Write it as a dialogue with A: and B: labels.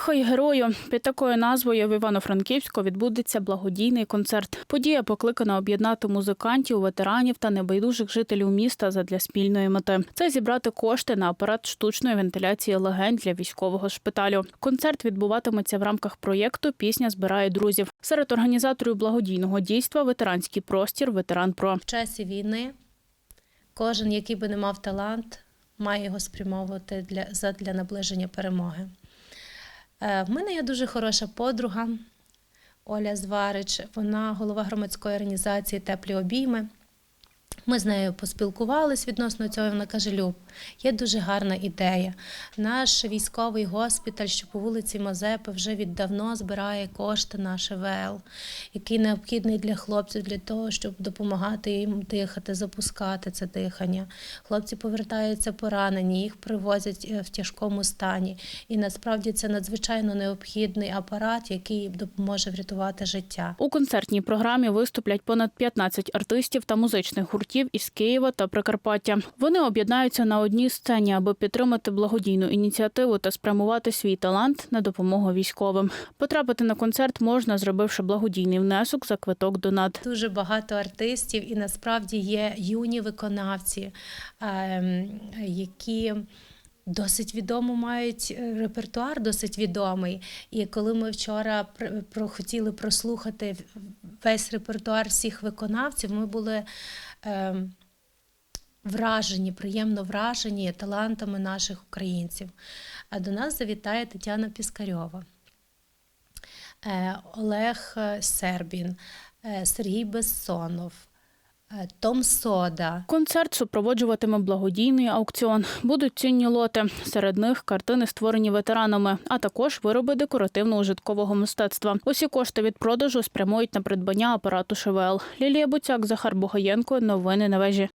A: Дихай герою під такою назвою в Івано-Франківську відбудеться благодійний концерт. Подія покликана об'єднати музикантів, ветеранів та небайдужих жителів міста задля спільної мети. Це зібрати кошти на апарат штучної вентиляції легень для військового шпиталю. Концерт відбуватиметься в рамках проєкту Пісня збирає друзів. Серед організаторів благодійного дійства ветеранський простір Ветеран Про.
B: В часі війни кожен, який би не мав талант, має його спрямовувати для, задля наближення перемоги. Е, В мене є дуже хороша подруга Оля Зварич. Вона голова громадської організації Теплі обійми. Ми з нею поспілкувались відносно цього. і Вона каже: Люб, є дуже гарна ідея. Наш військовий госпіталь, що по вулиці Мазепи, вже віддавно збирає кошти на ШВЛ, який необхідний для хлопців для того, щоб допомагати їм дихати, запускати це дихання. Хлопці повертаються поранені, їх привозять е, в тяжкому стані. І насправді це надзвичайно необхідний апарат, який допоможе врятувати життя.
A: У концертній програмі виступлять понад 15 артистів та музичних гуртів із Києва та Прикарпаття. Вони об'єднаються на одній сцені, аби підтримати благодійну ініціативу та спрямувати свій талант на допомогу військовим. Потрапити на концерт можна, зробивши благодійний внесок за квиток донат.
B: Дуже багато артистів, і насправді є юні виконавці, ем, які досить відомо мають е, репертуар, досить відомий. І коли ми вчора хотіли прослухати весь репертуар всіх виконавців, ми були. е, Вражені, приємно вражені талантами наших українців. А до нас завітає Тетяна Піскарьова, е, Олег е, Сербін, е, Сергій Безсонов, е, Том Сода.
A: Концерт супроводжуватиме благодійний аукціон. Будуть цінні лоти. Серед них картини, створені ветеранами, а також вироби декоративно-ужиткового мистецтва. Усі кошти від продажу спрямують на придбання апарату ШВЛ. Лілія Буцяк, Захар Бугаєнко. Новини на вежі.